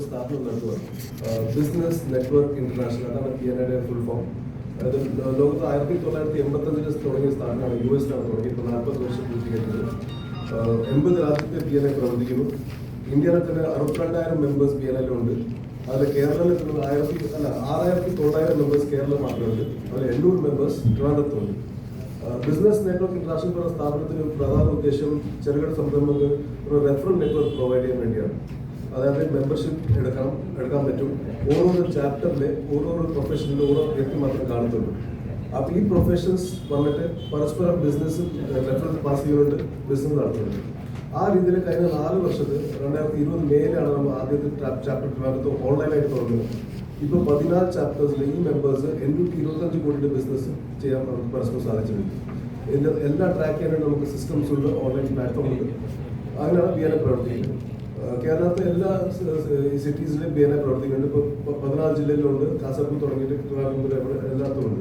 സ്ഥാപനം നടത്തുക business network international അതാണ് പി എൻ ഐയുടെ ഫുൾ ഫോം അതായത് ലോകത്ത് ആയിരത്തി തൊള്ളായിരത്തി എൺപത്തഞ്ചിൽ തുടങ്ങിയ സ്ഥാപനമാണ് യു എസിലാണ് തുടങ്ങി ഇപ്പോൾ നാൽപ്പത് വർഷം പൂർത്തീകരിച്ചത് എൺപത് രാജ്യത്തെ പി എൻ ഐ പ്രവർത്തിക്കുന്നു. ഇന്ത്യയിലെ തന്നെ അറുപത്തിരണ്ടായിരം മെമ്പേഴ്സ് പി എൻ ഐയിലുണ്ട് അതിൽ കേരളത്തിൽ തന്നെ ആയിരത്തി അല്ല ആറായിരത്തി തൊള്ളായിരം മെമ്പേഴ്സ് കേരളം മാത്രമുണ്ട്. അതിൽ എണ്ണൂറ് മെമ്പേഴ്സ് ട്രിവാൻഡ്രത്തുണ്ട്. ബിസിനസ് നെറ്റ്വർക്ക് ഇന്റർനാഷണൽ എന്ന സ്ഥാപനത്തിന് പ്രധാന ഉദ്ദേശം ചെറുകിട സംരംഭങ്ങൾക്ക് ഒരു റെഫറൽ നെറ്റ്വർക്ക് പ്രൊവൈഡ് ചെയ്യാൻ വേണ്ടിയാണ്. അതായത് മെമ്പർഷിപ്പ് എടുക്കണം എടുക്കാൻ പറ്റും. ഓരോരോ ചാപ്റ്ററിലെ ഓരോരോ പ്രൊഫഷനിലും ഓരോ വ്യക്തി മാത്രം കാണത്തുള്ളൂ അപ്പോൾ ഈ പ്രൊഫഷൻസ് വന്നിട്ട് പരസ്പരം ബിസിനസ് റെഫറൻസ് പാസ് ചെയ്തുകൊണ്ട് ബിസിനസ് നടത്തുന്നുണ്ട്. ആ രീതിയിൽ കഴിഞ്ഞ നാല് വർഷത്തിൽ രണ്ടായിരത്തി ഇരുപത് മേയിലാണ് നമ്മൾ ആദ്യത്തെ ചാപ്റ്റർ ഭാഗത്ത് ഓൺലൈനായിട്ട് തുടങ്ങുന്നത്. ഇപ്പോൾ പതിനാല് ചാപ്റ്റേഴ്സിൽ ഈ മെമ്പേഴ്സ് എണ്ണൂറ്റി ഇരുപത്തഞ്ച് കോടിയുടെ ബിസിനസ് ചെയ്യാൻ നമുക്ക് പരസ്പരം സാധിച്ചിട്ടുണ്ട്. എല്ലാ ട്രാക്ക് ചെയ്യാനായിട്ട് നമുക്ക് സിസ്റ്റംസ് ഉണ്ട് ഓൺലൈൻ പ്ലാറ്റ്ഫോം ഉണ്ട്. അങ്ങനെയാണ് എൻ പ്രവർത്തിക്കുന്നത്. കേരളത്തിലെ എല്ലാ സിറ്റീസിലും ബി എൻ എ പ്രവർത്തിക്കുന്നുണ്ട്. ഇപ്പോൾ പതിനാല് ജില്ലയിലുണ്ട്. കാസർഗോഡ് തുടങ്ങിയിട്ട് വരെ ഇവിടെ എല്ലാത്തും ഉണ്ട്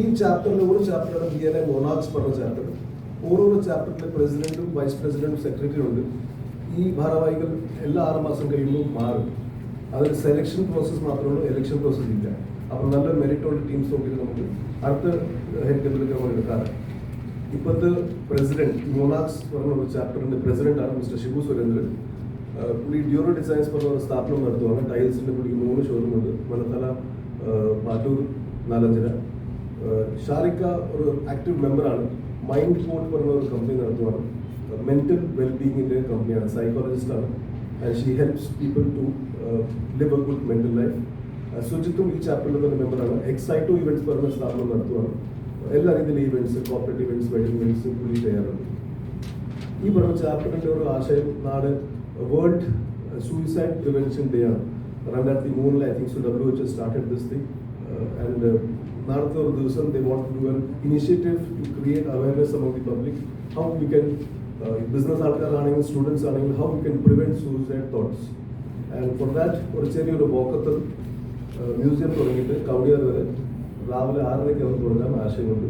ഈ ചാപ്റ്ററിൽ ഒരു ചാപ്റ്ററാണ് ബി എൻ എ മൊണാക്സ് പറഞ്ഞ ചാപ്റ്റർ ഓരോരോ ചാപ്റ്ററിലെ പ്രസിഡന്റും വൈസ് പ്രസിഡന്റും സെക്രട്ടറിയും ഉണ്ട്. ഈ ഭാരവാഹികൾ എല്ലാ ആറ് മാസം കഴിയുമ്പോൾ മാറും. അതിൽ സെലക്ഷൻ പ്രോസസ്സ് മാത്രമേ ഉള്ളൂ എലക്ഷൻ പ്രോസസ്സ് ഇല്ല. അപ്പോൾ നല്ല മെറിറ്റോട് ടീംസ് നോക്കിയിട്ട് നമുക്ക്. അടുത്ത ഹെഡ് ലെവലിലേക്ക് നമ്മൾ എടുക്കാറ് ഇപ്പോഴത്തെ പ്രസിഡന്റ് മൊണാക്സ് പറഞ്ഞ ഒരു ചാപ്റ്ററിന്റെ പ്രസിഡന്റ് ആണ് മിസ്റ്റർ ഷിബു സുരേന്ദ്രൻ. പുള്ളി ഡ്യൂറോ ഡിസൈൻസ് പറഞ്ഞ സ്ഥാപനം നടത്തുവാണ്. ടൈൽസിന്റെ പുള്ളിക്ക് മൂന്ന് ഷോറൂം ഉണ്ട് മലത്തല പാറ്റൂർ നാലഞ്ചര. ഷാരിക്ക ഒരു ആക്റ്റീവ് മെമ്പറാണ് മൈൻഡ് ഫോർട്ട് പറഞ്ഞ ഒരു കമ്പനി നടത്തുവാണ്. മെന്റൽ വെൽബീങ്ങിന്റെ കമ്പനിയാണ് സൈക്കോളജിസ്റ്റ് ആണ്. And she helps people to live a good mental life സുജിത്തും ഈ ചാപ്റ്ററിൽ തന്നെ മെമ്പറാണ് എക്സൈറ്റോ ഇവന്റ്സ് പറഞ്ഞ സ്ഥാപനം നടത്തുവാണ്. എല്ലാ രീതിയിലും events corporate events wedding events പുള്ളി ചെയ്യാറുണ്ട്. ഈ പറഞ്ഞ ചാപ്റ്ററിന്റെ ഒരു ആശയം നാട് വേൾഡ് സൂയിസൈഡ് പ്രിവെൻഷൻ ഡേ ആണ്. രണ്ടായിരത്തി മൂന്നിൽ I think so W H started this thing and നാളത്തെ ഒരു ദിവസം they want to do an initiative to create awareness among the public how you can business ആൾക്കാരാണെങ്കിലും സ്റ്റുഡൻസ് ആണെങ്കിലും how you can prevent suicide thoughts and for that ഒരു ചെറിയൊരു വോക്കത്തിൽ museum തുടങ്ങിയിട്ട് കവടിയാർ വരെ രാവിലെ ആറരയ്ക്ക് അവർ തുടങ്ങാൻ ആശയമുണ്ട്.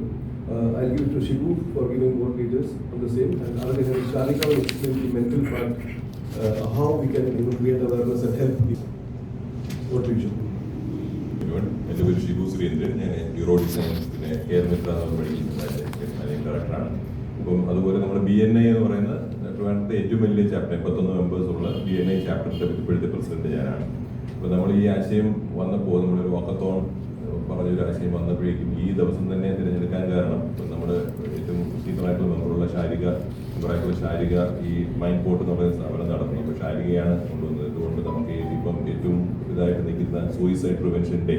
I give to Shibu for giving more details on the same and അത് കഴിഞ്ഞ് Sharika will explain the mental part uh, how we can you know, create awareness and help people. What do. എന്റെ പേര് ഷിബു സുരേന്ദ്രൻ ഞാൻ euro design പിന്നെ care Mitra managing ഡയറക്ടറാണ് അപ്പം അതുപോലെ നമ്മുടെ ബി എൻ ഐ എന്ന് പറയുന്ന ട്രിവാൻഡ്രത്തെ ഏറ്റവും വലിയ ചാപ്റ്റർ എൺപത്തൊന്ന് മെമ്പേഴ്സ് ഉള്ള ബി എൻ ഐ ചാപ്റ്ററിന്റെ ഇപ്പോഴത്തെ പ്രസിഡന്റ് ഞാനാണ് അപ്പോൾ നമ്മൾ ഈ ആശയം വന്നപ്പോൾ നമ്മളൊരു വാക്കത്തോൺ പറഞ്ഞൊരു ആശയം വന്നപ്പോഴേക്കും ഈ ദിവസം തന്നെ തിരഞ്ഞെടുക്കാൻ കാരണം നമ്മുടെ സീനിയറായിട്ടുള്ള മെമ്പറുള്ള ശാരിക മെമ്പറായിട്ടുള്ള ശാരിക ഈ മൈൻഡ് പോർട്ട് എന്ന് പറയുന്ന സ്ഥാപനം നടത്തുന്നു. അപ്പോൾ ശാരികയാണ് കൊണ്ടുവന്നത്. അതുകൊണ്ട് നമുക്ക് ഇപ്പം ഏറ്റവും ഇതായിട്ട് നിൽക്കുന്ന സൂയിസൈഡ് പ്രിവെൻഷൻ ഡേ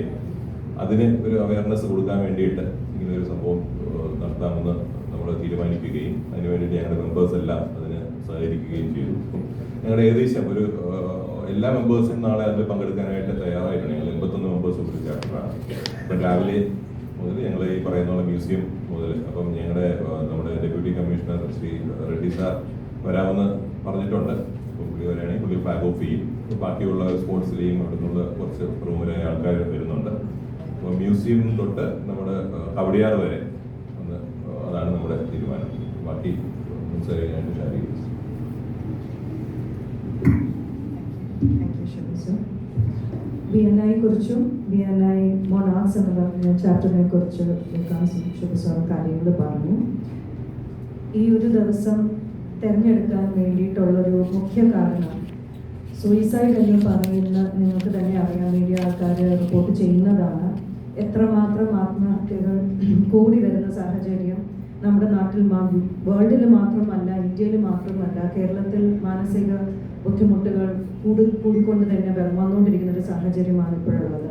അതിന് ഒരു അവയർനെസ് കൊടുക്കാൻ വേണ്ടിയിട്ട് ഇങ്ങനെ ഒരു സംഭവം നടത്താമെന്ന് നമ്മൾ തീരുമാനിക്കുകയും അതിന് വേണ്ടിയിട്ട് ഞങ്ങളുടെ മെമ്പേഴ്സ് എല്ലാം അതിന് സഹകരിക്കുകയും ചെയ്തു. ഞങ്ങളുടെ ഏകദേശം ഒരു എല്ലാ മെമ്പേഴ്സും നാളെ അതിൽ പങ്കെടുക്കാനായിട്ട് തയ്യാറായിട്ടുണ്ട്. ഞങ്ങൾ എൺപത്തൊന്ന് മെമ്പേഴ്സ് ഒരു ചാപ്റ്ററാണ് അപ്പം രാവിലെ മുതൽ ഞങ്ങൾ ഈ പറയുന്ന മ്യൂസിയം മുതൽ അപ്പം ഞങ്ങളുടെ നമ്മുടെ deputy commissioner Shri Reddy sir വരാമെന്ന് പറഞ്ഞിട്ടുണ്ട്. അപ്പം പുള്ളി വരികയാണെങ്കിൽ പുള്ളി ഫ്ലാഗ് ഓഫ് ചെയ്യും. ബാക്കിയുള്ള സ്പോർട്സിലെയും അവിടെ നിന്നുള്ള കുറച്ച് റൂമിലെ ആൾക്കാർ വരുന്നുണ്ട്. അപ്പോൾ മ്യൂസിയം തൊട്ട് നമ്മുടെ കവടിയാർ വരെ ഒന്ന് അതാണ് നമ്മുടെ തീരുമാനം. ബാക്കി സംസാരിക്കാനായിട്ട് ശാരീരിക Sir. ബി എൻ കുറിച്ചും ബി എൻ ഐ മൊണാക്സ് എന്ന് പറഞ്ഞ ചാപ്റ്ററിനെ കുറിച്ച് കാര്യങ്ങൾ പറഞ്ഞു ഈ ഒരു ദിവസം തിരഞ്ഞെടുക്കാൻ വേണ്ടിയിട്ടുള്ളൊരു മുഖ്യ കാരണം സൂയിസൈഡ് എന്ന് പറയുന്ന നിങ്ങൾക്ക് തന്നെ അറിയാൻ വേണ്ടി ആൾക്കാർ റിപ്പോർട്ട് ചെയ്യുന്നതാണ് എത്രമാത്രം ആത്മഹത്യകൾ കൂടി വരുന്ന സാഹചര്യം നമ്മുടെ നാട്ടിൽ വേൾഡിൽ മാത്രമല്ല ഇന്ത്യയിൽ മാത്രമല്ല കേരളത്തിൽ മാനസിക ബുദ്ധിമുട്ടുകൾ കൂടി കൂടിക്കൊണ്ട് തന്നെ വന്നുകൊണ്ടിരിക്കുന്ന ഒരു സാഹചര്യമാണ് ഇപ്പോഴുള്ളത്.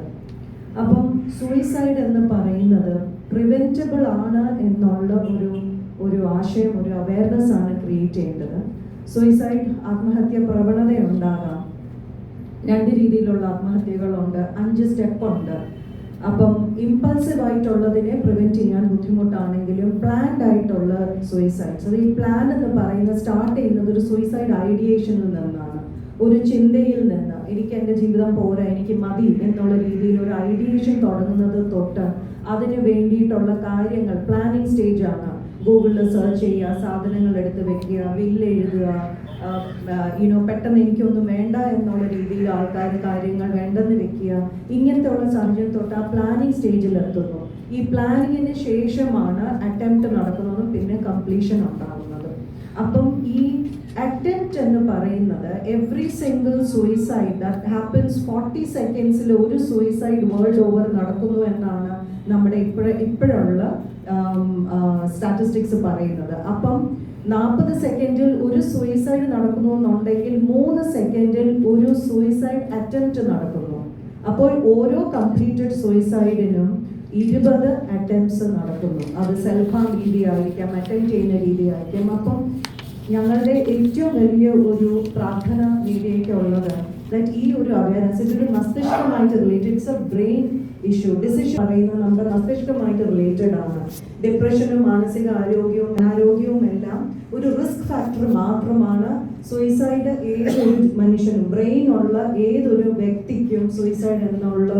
അപ്പം സൂയിസൈഡ് എന്ന് പറയുന്നത് പ്രിവെന്റബിൾ ആണ് എന്നുള്ള ഒരു ഒരു ആശയം ഒരു അവയർനെസ് ആണ് ക്രിയേറ്റ് ചെയ്യേണ്ടത്. സൂയിസൈഡ് ആത്മഹത്യ പ്രവണത ഉണ്ടാകാം രണ്ട് രീതിയിലുള്ള ആത്മഹത്യകളുണ്ട്. അഞ്ച് സ്റ്റെപ്പ് ഉണ്ട്. അപ്പം ഇമ്പൾസീവ് ആയിട്ടുള്ളതിനെ പ്രിവെന്റ് ചെയ്യാൻ ബുദ്ധിമുട്ടാണെങ്കിലും പ്ലാൻഡ് ആയിട്ടുള്ള സൂയിസൈഡ്സ് അത് ഈ പ്ലാൻ എന്ന് പറയുന്ന സ്റ്റാർട്ട് ചെയ്യുന്നത് ഒരു സൂയിസൈഡ് ഐഡിയേഷനിൽ നിന്നാണ്. ഒരു ചിന്തയിൽ നിന്ന് എനിക്ക് എന്റെ ജീവിതം പോരാ എനിക്ക് മതി എന്നുള്ള രീതിയിൽ ഒരു ഐഡിയേഷൻ തുടങ്ങുന്നത് തൊട്ട് അതിന് വേണ്ടിയിട്ടുള്ള കാര്യങ്ങൾ പ്ലാനിങ് സ്റ്റേജാണ് ഗൂഗിളിൽ സെർച്ച് ചെയ്യുക സാധനങ്ങൾ എടുത്ത് വെക്കുക വില്ല് എഴുതുക യുനോ പെട്ടെന്ന് എനിക്കൊന്നും വേണ്ട എന്നുള്ള രീതിയിൽ ആൾക്കാർ കാര്യങ്ങൾ വേണ്ടെന്ന് വെക്കുക ഇങ്ങനത്തെ ഉള്ള സാഹചര്യം തൊട്ട് ആ പ്ലാനിങ് സ്റ്റേജിൽ എത്തുന്നു. ഈ പ്ലാനിങ്ങിന് ശേഷമാണ് അറ്റംപ്റ്റ് നടക്കുന്നതും പിന്നെ കംപ്ലീഷൻ ഉണ്ടാകുന്നത്. അപ്പം ഈ അറ്റംപ്റ്റ് എന്ന് പറയുന്നത് every single suicide that happens forty സെക്കൻഡ്സിൽ ഒരു സൂയിസൈഡ് വേൾഡ് ഓവർ നടക്കുന്നു എന്നാണ് നമ്മുടെ ഇപ്പോഴ ഇപ്പോഴുള്ള സ്റ്റാറ്റിസ്റ്റിക്സ് പറയുന്നത്. അപ്പം നാൽപ്പത് സെക്കൻഡിൽ ഒരു സൂയിസൈഡ് നടക്കുന്നു എന്നുണ്ടെങ്കിൽ മൂന്ന് സെക്കൻഡിൽ ഒരു സൂയിസൈഡ് അറ്റംപ്റ്റ് നടക്കുന്നു. അപ്പോൾ ഓരോ കംപ്ലീറ്റഡ് സൂയിസൈഡിനും ഇരുപത് അറ്റംപ്റ്റ്സ് നടക്കുന്നു. അത് സെൽഫ് ഹാം രീതി ആയിരിക്കാം അറ്റൻഡ് ചെയ്യുന്ന രീതി ആയിരിക്കാം. അപ്പം ഞങ്ങളുടെ ഏറ്റവും വലിയ ഒരു പ്രാർത്ഥന രീതിയൊക്കെ ഉള്ളത് ദാറ്റ് ഈ ഒരു അവയർനെസ് ഇതൊരു മസ്തിഷ്കമായിട്ട് related it's a brain issue decision പറയുന്നത് നമ്മുടെ മസ്തിഷ്കമായിട്ട് റിലേറ്റഡ് ആണ്. ഡിപ്രഷനും മാനസിക ആരോഗ്യവും അനാരോഗ്യവും എല്ലാം ഒരു റിസ്ക് ഫാക്ടർ മാത്രമാണ് സൂയിസൈഡ് ഏതൊരു മനുഷ്യനും. ബ്രെയിൻ ഉള്ള ഏതൊരു വ്യക്തിക്കും സൂയിസൈഡ് എന്നുള്ള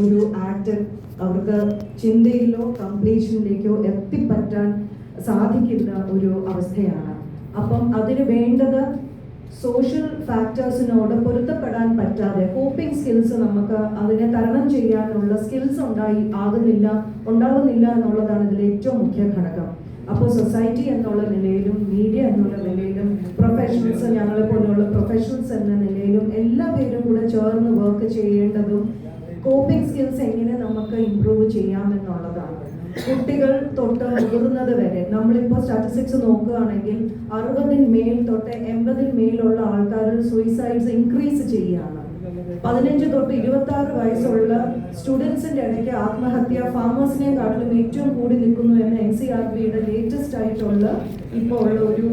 ഒരു ആക്ട് അവർക്ക് ചിന്തയിലോ കംപ്ലീഷനിലേക്കോ എത്തിപ്പറ്റാൻ സാധിക്കുന്ന ഒരു അവസ്ഥയാണ്. അപ്പം അതിന് വേണ്ടത് സോഷ്യൽ ഫാക്ടേഴ്സിനോട് പൊരുത്തപ്പെടാൻ പറ്റാതെ കോപ്പിംഗ് സ്കിൽസ് നമുക്ക് അതിനെ തരണം ചെയ്യാനുള്ള സ്കിൽസ് ഉണ്ടായി ആകുന്നില്ല ഉണ്ടാകുന്നില്ല എന്നുള്ളതാണ് ഇതിലെ ഏറ്റവും മുഖ്യ ഘടകം. അപ്പോൾ സൊസൈറ്റി എന്നുള്ള നിലയിലും മീഡിയ എന്നുള്ള നിലയിലും പ്രൊഫഷണൽസ് ഞങ്ങളെ പോലെയുള്ള പ്രൊഫഷണൽസ് എന്ന നിലയിലും എല്ലാ പേരും കൂടെ ചേർന്ന് വർക്ക് ചെയ്യേണ്ടതും കോപ്പിംഗ് സ്കിൽസ് എങ്ങനെ നമുക്ക് ഇമ്പ്രൂവ് ചെയ്യാമെന്നുള്ളതാണ്. കുട്ടികൾ തൊട്ട് മുതിർന്നത് വരെ നമ്മളിപ്പോൾ സ്റ്റാറ്റിസ്റ്റിക്സ് നോക്കുകയാണെങ്കിൽ അറുപതിൽ മേൽ തൊട്ട് എൺപതിൽ മേലുള്ള ആൾക്കാർ സൂയിസൈഡ്സ് ഇൻക്രീസ് ചെയ്യുകയാണ്. പതിനഞ്ച് തൊട്ട് ഇരുപത്തി ആറ് വയസ്സുള്ള സ്റ്റുഡൻസിന്റെ ഇടയ്ക്ക് ആത്മഹത്യ ഫാമേഴ്സിനെ കാട്ടിലും ഏറ്റവും കൂടി നിൽക്കുന്നു എന്ന് എൻ സി ആർ ബിയുടെ ലേറ്റസ്റ്റ് ആയിട്ടുള്ള ഇപ്പോൾ ഉള്ള ഒരു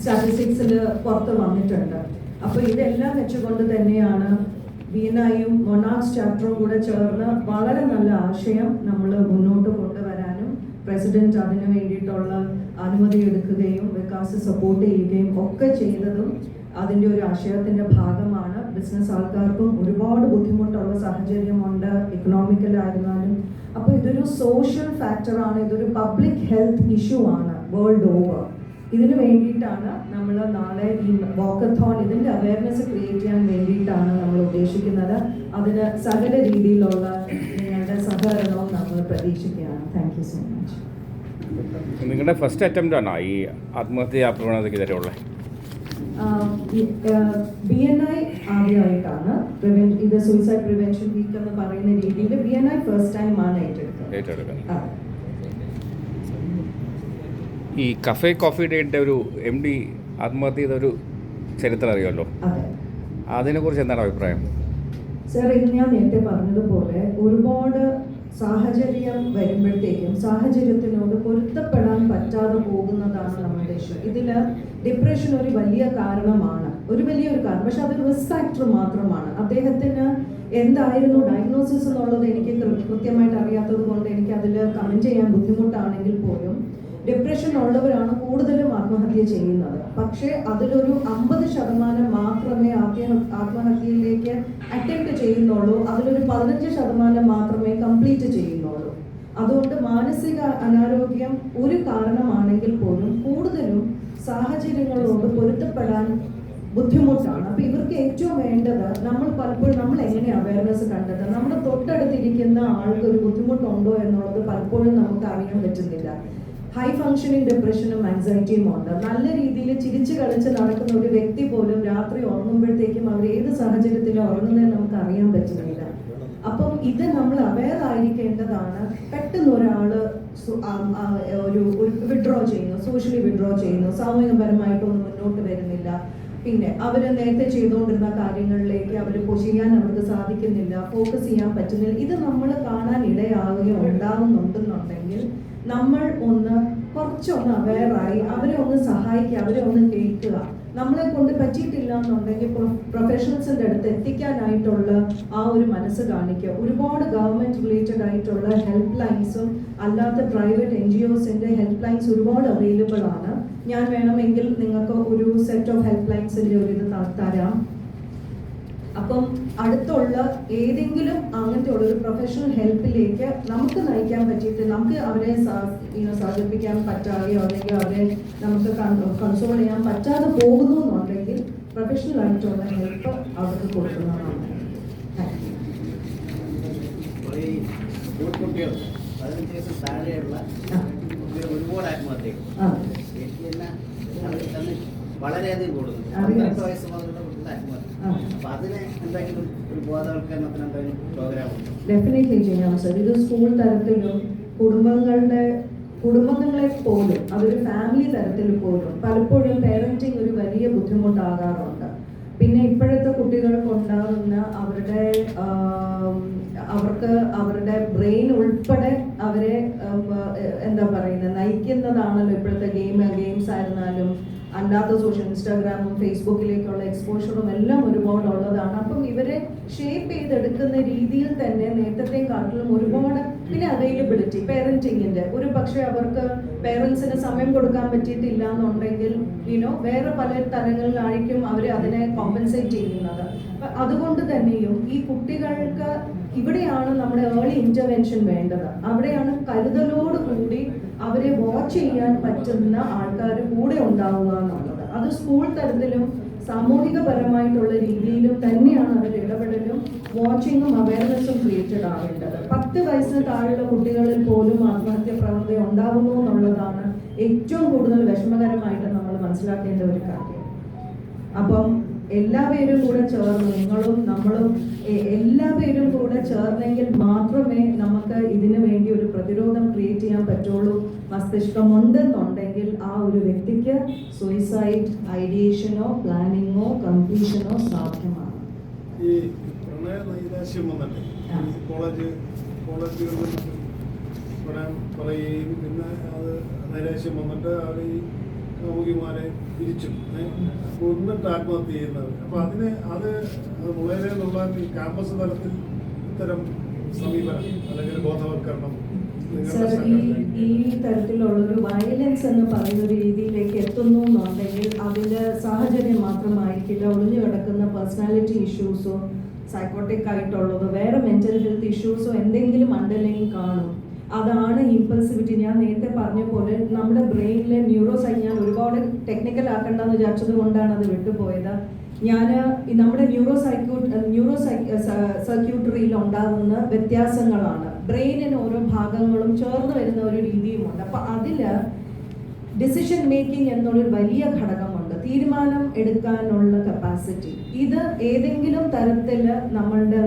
സ്റ്റാറ്റിസ്റ്റിക്സിൽ പുറത്ത് വന്നിട്ടുണ്ട്. അപ്പോൾ ഇതെല്ലാം വെച്ചുകൊണ്ട് തന്നെയാണ് വീണയും മൊണാക്സ് ചാപ്റ്ററും കൂടെ ചേർന്ന് വളരെ നല്ല ആശയം നമ്മൾ മുന്നോട്ട് കൊണ്ടുവരാനും പ്രസിഡന്റ് അതിനു വേണ്ടിയിട്ടുള്ള അനുമതി എടുക്കുകയും വികാസ് സപ്പോർട്ട് ചെയ്യുകയും ഒക്കെ ചെയ്തതും അതിന്റെ ഒരു ആശയത്തിന്റെ ഭാഗമാണ്. ബിസിനസ് ആൾക്കാർക്കും ഒരുപാട് ബുദ്ധിമുട്ടുള്ള സാഹചര്യമുണ്ട്. ഇക്കണോമിക്കലായിരുന്നാലും അപ്പോൾ ഇതൊരു സോഷ്യൽ ഫാക്ടറാണ് ഇതൊരു പബ്ലിക് ഹെൽത്ത് ഇഷ്യൂ ആണ്. വേൾഡ് ഓവർ ഇതിനു വേണ്ടിയിട്ടാണ് നമ്മൾ നാളെ ഈ വാക്കത്തോൺ ഇതിന്റെ അവയർനെസ് ക്രിയേറ്റ് ചെയ്യാൻ വേണ്ടിയിട്ടാണ് നമ്മൾ ഉദ്ദേശിക്കുന്നത്. അതിന് സകല രീതിയിലുള്ള നിങ്ങളുടെ സഹകരണവും നമ്മൾ പ്രതീക്ഷിക്കുകയാണ്. താങ്ക് യു സോ മച്ച് നിങ്ങളുടെ ഫസ്റ്റ് അറ്റംപ്റ്റ് ആണോ ഈ ആത്മഹത്യ പ്രവണതയ്ക്കെതിരെയുള്ള ബി എൻ ഐ ആദ്യമായിട്ടാണ്. ഇത് സൂയിസൈഡ് പ്രിവെൻഷൻ വീക്ക് എന്ന് പറയുന്ന രീതിയിൽ B N I first time ആണ് ഏറ്റെടുക്കുന്നത്. ഈ കഫേ കോഫി ഡേയുടെ ഒരു എം ഡി ആത്മഹത്യ ചെയ്ത ഒരു ചരിത്രം അറിയാമല്ലോ? അതിനെ കുറിച്ച് എന്താണ് അഭിപ്രായം? സർ ഇത് ഞാൻ നേരത്തെ പറഞ്ഞതുപോലെ ഒരുപാട് സാഹചര്യം വരുമ്പോഴത്തേക്കും സാഹചര്യത്തിനോട് പൊരുത്തപ്പെടാൻ പറ്റാതെ പോകുന്നതാണ് നമ്മുടെ ഇഷ്യൂ. ഇതിൽ ഡിപ്രഷൻ ഒരു വലിയ കാരണമാണ്. ഒരു വലിയൊരു കാരണം. പക്ഷെ അതൊരു റിസ്ക് ഫാക്ടർ മാത്രമാണ്. അദ്ദേഹത്തിന് എന്തായിരുന്നു ഡയഗ്നോസിസ് എന്നുള്ളത് എനിക്ക് കൃത്യമായിട്ട് അറിയാത്തത് കൊണ്ട് എനിക്ക് അതിൽ കമന്റ് ചെയ്യാൻ ബുദ്ധിമുട്ടാണെങ്കിൽ പോലും ഡിപ്രഷൻ ഉള്ളവരാണ് കൂടുതലും ആത്മഹത്യ ചെയ്യുന്നത്. പക്ഷേ അതിലൊരു അമ്പത് ശതമാനം മാത്രമേ ആത്മഹത്യയിലേക്ക് അറ്റംപ്റ്റ് ചെയ്യുന്നുള്ളൂ. അതിലൊരു പതിനഞ്ച് ശതമാനം മാത്രമേ കംപ്ലീറ്റ് ചെയ്യുന്നുള്ളൂ. അതുകൊണ്ട് മാനസിക അനാരോഗ്യം ഒരു കാരണമാണെങ്കിൽ പോലും കൂടുതലും സാഹചര്യങ്ങളോട് പൊരുത്തപ്പെടാൻ ബുദ്ധിമുട്ടാണ്. അപ്പൊ ഇവർക്ക് ഏറ്റവും വേണ്ടത് നമ്മൾ പലപ്പോഴും നമ്മൾ എങ്ങനെ അവയർനെസ് കണ്ടത്? നമ്മുടെ തൊട്ടടുത്തിരിക്കുന്ന ആൾക്ക് ഒരു ബുദ്ധിമുട്ടുണ്ടോ എന്നുള്ളത് പലപ്പോഴും നമുക്ക് അറിയാൻ പറ്റുന്നില്ല. ഹൈ ഫങ്ഷനിങ് ഡിപ്രഷനും ആൻസൈറ്റിയും ഉണ്ട്. നല്ല രീതിയിൽ ചിരിച്ചു കളിച്ച് നടക്കുന്ന ഒരു വ്യക്തി പോലും രാത്രി ഉറങ്ങുമ്പോഴത്തേക്കും അവർ ഏത് സാഹചര്യത്തിലും ഉറങ്ങുന്നതെന്ന് നമുക്ക് അറിയാൻ പറ്റുന്നില്ല. അപ്പം ഇത് നമ്മൾ അവെയർ ആയിരിക്കേണ്ടതാണ്. പെട്ടെന്ന് ആ ഒരു വിഡ്രോ ചെയ്യുന്നു സോഷ്യലി വിഡ്രോ ചെയ്യുന്നു സാമൂഹികപരമായിട്ടൊന്നും മുന്നോട്ട് വരുന്നില്ല. പിന്നെ അവർ നേരത്തെ ചെയ്തുകൊണ്ടിരുന്ന കാര്യങ്ങളിലേക്ക് അവർ ചെയ്യാൻ അവർക്ക് സാധിക്കുന്നില്ല ഫോക്കസ് ചെയ്യാൻ പറ്റുന്നില്ല. ഇത് നമ്മൾ കാണാൻ ഇടയാവുകയോ ഉണ്ടാവുന്നുണ്ടെന്നുണ്ടെങ്കിൽ നമ്മൾ ഒന്ന് കുറച്ചൊന്ന് അവെയറായി അവരെ ഒന്ന് സഹായിക്കുക അവരെ ഒന്ന് കേൾക്കുക. നമ്മളെ കൊണ്ട് പറ്റിയിട്ടില്ല എന്നുണ്ടെങ്കിൽ പ്രൊഫഷണൽസിന്റെ അടുത്ത് എത്തിക്കാനായിട്ടുള്ള ആ ഒരു മനസ്സ് കാണിക്കുക. ഒരുപാട് ഗവൺമെന്റ് റിലേറ്റഡ് ആയിട്ടുള്ള ഹെൽപ്പ് ലൈൻസും അല്ലാത്ത പ്രൈവറ്റ് എൻ ജി ഒസിന്റെ ഹെൽപ്പ് ലൈൻസ് ഒരുപാട് അവൈലബിൾ ആണ്. ഞാൻ വേണമെങ്കിൽ നിങ്ങൾക്ക് ഒരു സെറ്റ് ഓഫ് ഹെൽപ്പ് ലൈൻസിന്റെ ഒരു ഇത് തരാം. അപ്പം അടുത്തുള്ള ഏതെങ്കിലും അങ്ങനത്തെ ഉള്ള ഒരു പ്രൊഫഷണൽ ഹെൽപ്പിലേക്ക് നമുക്ക് നയിക്കാൻ പറ്റിയിട്ട് നമുക്ക് അവരെ സഹകരിപ്പിക്കാൻ പറ്റാതെയോ അല്ലെങ്കിൽ അവരെ നമുക്ക് കൺസോൾ ചെയ്യാൻ പറ്റാതെ പോകുന്നു എന്നുണ്ടെങ്കിൽ പ്രൊഫഷണൽ ആയിട്ടുള്ള ഹെൽപ്പ് അവർക്ക് കൊടുക്കുന്നതാണ്. പതിനഞ്ച് വയസ്സ് താഴെയുള്ള ഒരുപാട് ആത്മഹത്യകൾ എനിക്ക് തന്നെ വളരെയധികം കൂടുതൽ അറിയാം. പന്ത്രണ്ട് വയസ്സ് മുതലുള്ള ആത്മഹത്യ ഡെഫിനറ്റ്ലി ചെയ്യാം സർ ഇത് സ്കൂൾ തലത്തിലും കുടുംബങ്ങളുടെ കുടുംബങ്ങളെ പോലും അതൊരു ഫാമിലി തരത്തിൽ പോലും പലപ്പോഴും പേരന്റിങ് ഒരു വലിയ ബുദ്ധിമുട്ടാകാറുണ്ട്. പിന്നെ ഇപ്പോഴത്തെ കുട്ടികൾക്ക് ഉണ്ടാകുന്ന അവരുടെ അവർക്ക് അവരുടെ ബ്രെയിൻ ഉൾപ്പെടെ അവരെ എന്താ പറയുന്നത്? നയിക്കുന്നതാണല്ലോ ഇപ്പോഴത്തെ ഗെയിം ഗെയിംസ് ആയിരുന്നാലും അല്ലാത്ത സോഷ്യൽ ഇൻസ്റ്റാഗ്രാമും ഫേസ്ബുക്കിലേക്കുള്ള എക്സ്പോഷറും എല്ലാം ഒരുപാട് ഉള്ളതാണ് അപ്പം ഇവരെ ഷേപ്പ് ചെയ്തെടുക്കുന്ന രീതിയിൽ തന്നെ നേരത്തെ കാട്ടിലും ഒരുപാട് പിന്നെ അവൈലബിലിറ്റി പേരന്റിങ്ങിന്റെ ഒരു പക്ഷേ അവർക്ക് പേരൻസിന് സമയം കൊടുക്കാൻ പറ്റിയിട്ടില്ല എന്നുണ്ടെങ്കിൽ യുനോ വേറെ പല തലങ്ങളിലായിരിക്കും അവർ അതിനെ കോമ്പൻസേറ്റ് ചെയ്യുന്നത്. അതുകൊണ്ട് തന്നെയും ഈ കുട്ടികൾക്ക് ഇവിടെയാണ് നമ്മുടെ ഏർലി ഇന്റർവെൻഷൻ വേണ്ടത്. അവിടെയാണ് കരുതലോട് കൂടി അവരെ വാച്ച് ചെയ്യാൻ പറ്റുന്ന ആൾക്കാർ കൂടെ ഉണ്ടാവുക എന്നുള്ളത്. അത് സ്കൂൾ തലത്തിലും സാമൂഹികപരമായിട്ടുള്ള രീതിയിലും തന്നെയാണ് അവരുടെ ഇടപെടലും വാച്ചിങ്ങും അവയർനെസ്സും ക്രിയേറ്റഡ് ആവേണ്ടത്. പത്ത് വയസ്സിന് താഴെയുള്ള കുട്ടികളിൽ പോലും ആത്മഹത്യ പ്രവണത ഉണ്ടാകുന്നു എന്നുള്ളതാണ് ഏറ്റവും കൂടുതൽ വിഷമകരമായിട്ട് നമ്മൾ മനസ്സിലാക്കേണ്ട ഒരു കാര്യം. അപ്പം എല്ലാവരും കൂടെ ചേർന്ന് നിങ്ങളും നമ്മളും എല്ലാവരും കൂടെ ചേർന്നെങ്കിൽ മാത്രമേ നമുക്ക് ഇതിനു വേണ്ടി ഒരു പ്രതിരോധം ക്രിയേറ്റ് ചെയ്യാൻ പറ്റുള്ളൂ. മസ്തിഷ്കമുണ്ടെന്നുണ്ടെങ്കിൽ ആ ഒരു വ്യക്തിക്ക് സൂയിസൈഡ് ഐഡിയേഷനോ പ്ലാനിങ്ങോ കംപ്ലീഷനോ സാധ്യമാണ്. ഈ പ്രണയ നൈരാശ്യം വന്നല്ലേ? കോളേജ് കോളേജുകളിൽ പറയാൻ പറയുകയും പിന്നെ അത് നൈരാശ്യം വന്നിട്ട് അവർ ഈ കാമുകിമാരെ തിരിച്ചും. കൊന്നിട്ട് ആത്മഹത്യ ചെയ്യുന്നത്. അപ്പൊ അതിന് അത് വളരെ എന്നുള്ള ഈ ക്യാമ്പസ് തലത്തിൽ ഇത്തരം സമീപനം അല്ലെങ്കിൽ ബോധവൽക്കരണം ഈ തരത്തിലുള്ളൊരു വയലൻസ് എന്ന് പറയുന്ന ഒരു രീതിയിലേക്ക് എത്തുന്നു എന്നുണ്ടെങ്കിൽ അതിന് സാഹചര്യം മാത്രമായിരിക്കില്ല. ഒളിഞ്ഞു കിടക്കുന്ന പേഴ്സണാലിറ്റി ഇഷ്യൂസോ സൈക്കോട്ടിക് ആയിട്ടുള്ളതോ വേറെ മെന്റൽ ഹെൽത്ത് ഇഷ്യൂസോ എന്തെങ്കിലും അണ്ടർലൈൻ കാണും. അതാണ് ഇമ്പൾസിവിറ്റി ഞാൻ നേരത്തെ പറഞ്ഞ പോലെ നമ്മുടെ ബ്രെയിനിലെ ന്യൂറോ സൈൻ ഞാൻ ഒരുപാട് ടെക്നിക്കൽ ആക്കണ്ടെന്ന് വിചാരിച്ചത് കൊണ്ടാണ് അത് വിട്ടുപോയത്. ഞാൻ നമ്മുടെ ന്യൂറോ സൈക്യൂ ന്യൂറോ സർക്യൂട്ടറിയിൽ ഉണ്ടാകുന്ന വ്യത്യാസങ്ങളാണ്. ബ്രെയിനിന് ഓരോ ഭാഗങ്ങളും ചേർന്ന് വരുന്ന ഒരു രീതിയുമുണ്ട്. അപ്പം അതിൽ ഡിസിഷൻ മേക്കിംഗ് എന്നുള്ളൊരു വലിയ ഘടകമുണ്ട്. തീരുമാനം എടുക്കാനുള്ള കപ്പാസിറ്റി ഇത് ഏതെങ്കിലും തരത്തിൽ നമ്മളുടെ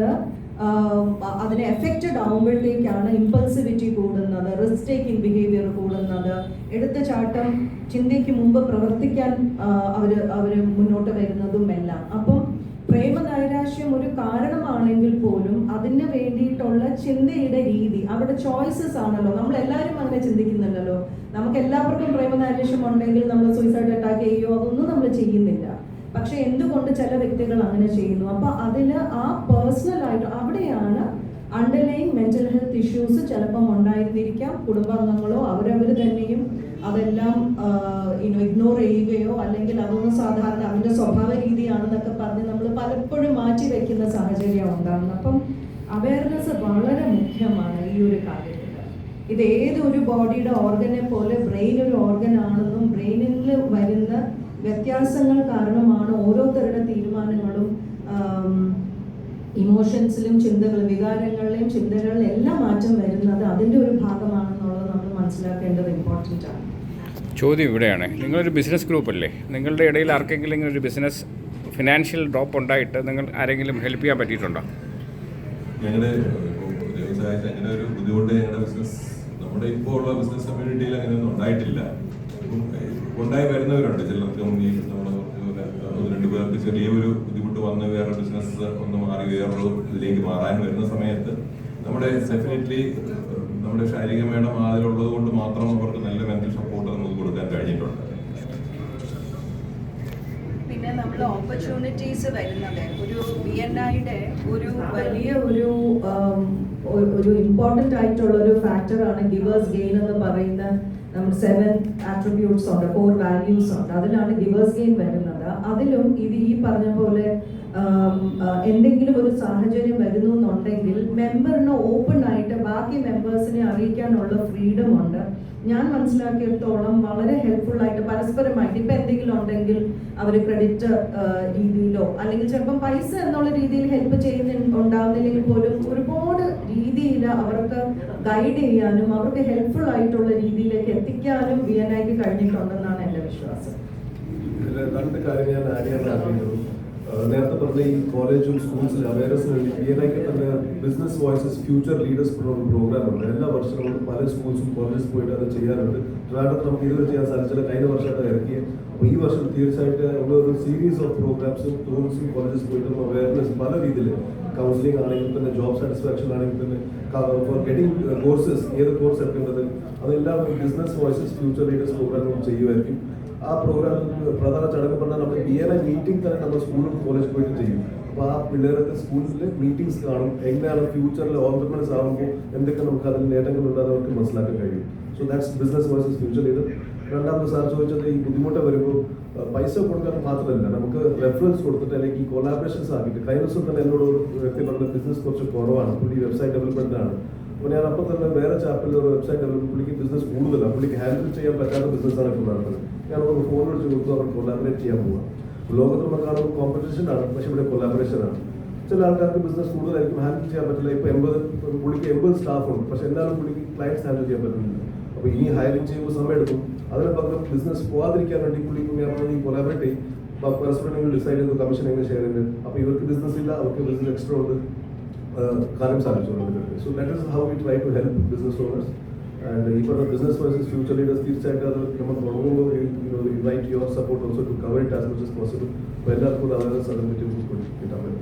അതിനെ എഫക്റ്റഡ് ആവുമ്പോഴത്തേക്കാണ് ഇമ്പൾസിവിറ്റി കൂടുന്നത് റിസ്ക് ടേക്കിംഗ് ബിഹേവിയർ കൂടുന്നത്. എടുത്തുചാട്ടം ചിന്തയ്ക്ക് മുമ്പ് പ്രവർത്തിക്കാൻ അവർ അവർ മുന്നോട്ട് വരുന്നതും എല്ലാം അപ്പം പ്രേമനൈരാശ്യം ഒരു കാരണമാണെങ്കിൽ പോലും അതിന് വേണ്ടിയിട്ടുള്ള ചിന്തയുടെ രീതി അവിടെ ചോയ്സസ് ആണല്ലോ. നമ്മൾ എല്ലാവരും അങ്ങനെ ചിന്തിക്കുന്നില്ലല്ലോ. നമുക്ക് എല്ലാവർക്കും പ്രേമനൈരാശ്യം ഉണ്ടെങ്കിൽ നമ്മൾ സൂയിസൈഡ് അറ്റാക്ക് ചെയ്യുകയോ അതൊന്നും നമ്മൾ ചെയ്യുന്നില്ല. പക്ഷെ എന്തുകൊണ്ട് ചില വ്യക്തികൾ അങ്ങനെ ചെയ്യുന്നു? അപ്പൊ അതിന് ആ പേഴ്സണൽ ആയിട്ട് അവിടെയാണ് അണ്ടർലൈൻ മെന്റൽ ഹെൽത്ത് ഇഷ്യൂസ് ചിലപ്പം ഉണ്ടായിരുന്നിരിക്കാം. കുടുംബാംഗങ്ങളോ അവരവർ തന്നെയും അതെല്ലാം ഇനോ ഇഗ്നോർ ചെയ്യുകയോ അല്ലെങ്കിൽ അതൊന്നും സാധാരണ അവന്റെ സ്വഭാവ രീതിയാണെന്നൊക്കെ പറഞ്ഞ് നമ്മൾ പലപ്പോഴും മാറ്റി വെക്കുന്ന സാഹചര്യം ഉണ്ടാകുന്നത് അപ്പം അവയർനെസ് വളരെ മുഖ്യമാണ് ഈ ഒരു കാര്യത്തിൽ ഇത് ഏതൊരു ബോഡിയുടെ ഓർഗനെ പോലെ ബ്രെയിൻ ഒരു ഓർഗൻ ആണെന്നും ബ്രെയിനിൽ വരുന്ന വ്യത്യാസങ്ങൾ കാരണമാണ് ഓരോരുത്തരുടെ തീരുമാനങ്ങളും ഇമോഷൻസിലും ചിന്തകളും വികാരങ്ങളിലെയും ചിന്തകളിലും എല്ലാം മാറ്റം വരുന്നത് അതിന്റെ ഒരു ഭാഗമാണെന്നുള്ളത് നമ്മൾ മനസ്സിലാക്കേണ്ടത് ഇമ്പോർട്ടന്റ് ആണ്. ചോദ്യം ഇവിടെയാണ്. നിങ്ങളൊരു ബിസിനസ് ഗ്രൂപ്പ് അല്ലേ? നിങ്ങളുടെ ഇടയിൽ ആർക്കെങ്കിലും ഒരു ബിസിനസ് ഫിനാൻഷ്യൽ ഡ്രോപ്പ് ഉണ്ടായിട്ട് നിങ്ങൾ ആരെങ്കിലും ഹെൽപ്പ് ചെയ്യാൻ പറ്റിയിട്ടുണ്ടോ? ഞങ്ങളുടെ വ്യവസായത്തിൽ അങ്ങനെ ഒരു ബുദ്ധിമുട്ട് ഞങ്ങളുടെ ബിസിനസ് നമ്മുടെ ഇപ്പോൾ ഉള്ള ബിസിനസ് കമ്മ്യൂണിറ്റിയിൽ അങ്ങനെയൊന്നും ഉണ്ടായിട്ടില്ല. ഉണ്ടായി വരുന്നവരുണ്ട്. ചില കമ്പനിയിൽ നമ്മൾ രണ്ട് പേർക്ക് ചെറിയൊരു ബുദ്ധിമുട്ട് വന്ന് വേറെ ബിസിനസ് ഒന്ന് മാറി വേറൊരു ഇതിലേക്ക് മാറാൻ വരുന്ന സമയത്ത് നമ്മുടെ ഡെഫിനറ്റ്ലി നമ്മുടെ ശാരീരിക മേടം അതിലുള്ളത് കൊണ്ട് മാത്രം അവർക്ക് നല്ല മെന്റൽ സപ്പോർട്ട് നമുക്ക് കൊടുക്കാൻ കഴിഞ്ഞിട്ടുണ്ട്. പിന്നെ നമ്മൾ ഓപ്പർച്യൂണിറ്റീസ് വരുന്നത്. ഒരു ബി എൻ ഐയുടെ ഒരു വലിയ ഒരു ഒരു ഇമ്പോർട്ടന്റ് ആയിട്ടുള്ള ഒരു ഫാക്ടറാണ് ഗിവേഴ്സ് ഗെയിൻ എന്ന് പറയുന്ന നമ്മുടെ സെവൻ ആട്രിബ്യൂട്ട്സ് ഉണ്ട് ഫോർ വാല്യൂസ് ഉണ്ട്. അതിലാണ് ഗിവേഴ്സ് ഗെയിൻ വരുന്നത്. അതിലും ഇത് ഈ പറഞ്ഞ പോലെ എന്തെങ്കിലും ഒരു സാഹചര്യം വരുന്നു എന്നുണ്ടെങ്കിൽ മെമ്പറിന് ഓപ്പൺ ആയിട്ട് ബാക്കി മെമ്പേഴ്സിനെ അറിയിക്കാനുള്ള ഫ്രീഡം ഉണ്ട്. ഞാൻ മനസ്സിലാക്കിയിടത്തോളം വളരെ ഹെൽപ്ഫുൾ ആയിട്ട് പരസ്പരമായിട്ട് ഇപ്പം എന്തെങ്കിലും ഉണ്ടെങ്കിൽ അവർ ക്രെഡിറ്റ് രീതിയിലോ അല്ലെങ്കിൽ ചിലപ്പം പൈസ എന്നുള്ള രീതിയിൽ ഹെൽപ്പ് ചെയ്യുന്നുണ്ടാവുന്നില്ലെങ്കിൽ പോലും ഒരുപാട് രീതിയിൽ അവർക്ക് ഗൈഡ് ചെയ്യാനും അവർക്ക് ഹെൽപ്ഫുൾ ആയിട്ടുള്ള രീതിയിലേക്ക് എത്തിക്കാനും വി എൻ ഐക്ക് കഴിഞ്ഞിട്ടുണ്ടെന്നാണ് എന്റെ വിശ്വാസം. നേരത്തെ പറഞ്ഞ ഈ കോളേജും സ്കൂൾസിൽ അവയർനെസ് വേണ്ടി പി എൻ ഐക്ക് തന്നെ business voices future leaders program ഉണ്ട്. എല്ലാ വർഷവും പല സ്കൂൾസും കോളേജസ് പോയിട്ട് അത് ചെയ്യാറുണ്ട്. ട്രാഡത്ത് നമുക്ക് ഇതുവരെ ചെയ്യാൻ സാധിച്ചില്ല. കഴിഞ്ഞ വർഷമായിട്ട് ഇറക്കിയ അപ്പോൾ ഈ വർഷം തീർച്ചയായിട്ടും ഉള്ള ഒരു സീരീസ് ഓഫ് പ്രോഗ്രാംസും സ്കൂൾസും കോളേജസ് പോയിട്ട് അവയർനെസ് പല രീതിയിൽ കൗൺസിലിംഗ് ആണെങ്കിൽ തന്നെ ജോബ് സാറ്റിസ്ഫാക്ഷൻ ആണെങ്കിൽ തന്നെ ഫോർ ഗെറ്റിംഗ് കോഴ്സസ് ഏത് കോഴ്സ് എടുക്കേണ്ടത് അതെല്ലാം business voices future leaders program ചെയ്യുമായിരിക്കും. ആ പ്രോഗ്രാം പ്രധാന ചടങ്ങ് പറഞ്ഞാൽ നമ്മൾ ബി മീറ്റിംഗ് തന്നെ നമ്മൾ സ്കൂളും കോളേജ് പോയിട്ട് ചെയ്യും. അപ്പോൾ ആ പിള്ളേരൊക്കെ സ്കൂളിൽ മീറ്റിംഗ്സ് കാണും. എങ്ങനെയാണ് ഫ്യൂച്ചറിൽ ഓർഗനൈസ് ആകുമ്പോൾ എന്തൊക്കെ നമുക്ക് അതിൽ നേട്ടങ്ങൾ ഉണ്ടാകുന്നവർക്ക് മനസ്സിലാക്കാൻ കഴിയും. So that's business voices future leader രണ്ടാമത് സാർ ചോദിച്ചത് ഈ ബുദ്ധിമുട്ട് വരുമ്പോൾ പൈസ കൊടുക്കാൻ മാത്രമല്ല നമുക്ക് റെഫറൻസ് കൊടുത്തിട്ട് അല്ലെങ്കിൽ ഈ കൊളാബറേഷൻസ് ആക്കിയിട്ട് കഴിഞ്ഞ ദിവസം തന്നെ എന്നോട് വ്യക്തി പറഞ്ഞ ബിസിനസ് കുറച്ച് കുറവാണ് പുള്ളി വെബ്സൈറ്റ് ഡെവലപ്മെന്റ് ആണ്. അപ്പോൾ ഞാൻ അപ്പോൾ തന്നെ വേറെ ചാപ്പിൽ ഒരു വെബ്സൈറ്റ് ഡെവലപ്പ് പുള്ളിക്ക് ബിസിനസ് കൂടുതലാണ് പുള്ളിക്ക് ഹാൻഡിൽ ചെയ്യാൻ പറ്റാത്ത ബിസിനസ്സാണ് ഇപ്പോൾ നടത്തുന്നത് ഞാൻ ഒരു ഫോൺ വിളിച്ച് കൊടുത്തു അവർ കൊളാബറേറ്റ് ചെയ്യാൻ പോവാം. ലോകത്ത് നമ്മൾ കാണുമ്പോൾ കോമ്പറ്റീഷൻ ആണ് പക്ഷെ ഇവിടെ കൊളാബറേഷൻ ആണ്. ചില ആൾക്കാർക്ക് ബിസിനസ് കൂടുതലായിരിക്കും ഹാൻഡിൽ ചെയ്യാൻ പറ്റില്ല. ഇപ്പോൾ എൺപത് പുള്ളിക്ക് എൺപത് സ്റ്റാഫ് ഉണ്ട് പക്ഷെ എന്നാലും പുള്ളിക്ക് ക്ലയൻസ് ഹാൻഡിൽ ചെയ്യാൻ പറ്റുന്നില്ല. അപ്പോൾ ഇനി ഹയറിംഗ് ചെയ്യുമ്പോൾ സമയം എടുക്കും അതിന് പകരം ബിസിനസ് പോകാതിരിക്കാൻ വേണ്ടി പുള്ളിക്ക് ഞാൻ പറഞ്ഞു കൊളാബറേറ്റ് ചെയ്യും. അപ്പോൾ പരസ്പരം നിങ്ങൾ ഡിസൈഡ് ചെയ്തു കമ്മീഷൻ എങ്ങനെ ഷെയർ ചെയ്യുന്നത്. അപ്പോൾ ഇവർക്ക് ബിസിനസ് ഇല്ല അവർക്ക് ബിസിനസ് എക്സ്ട്രാ ഉണ്ട്. കാര്യം സാധിച്ചു so that is how we try to help business owners and ഈ പറഞ്ഞ ബിസിനസ് വേഴ്സസ് ഫ്യൂച്ചർ ലീഡേഴ്സ് തീർച്ചയായിട്ടും അത് നമ്മൾ തുടങ്ങുമ്പോൾ right your support also to cover it as much as possible അപ്പോൾ എല്ലാവർക്കും അവയർനെസ് അതിനെ പറ്റി കിട്ടാൻ പറ്റും.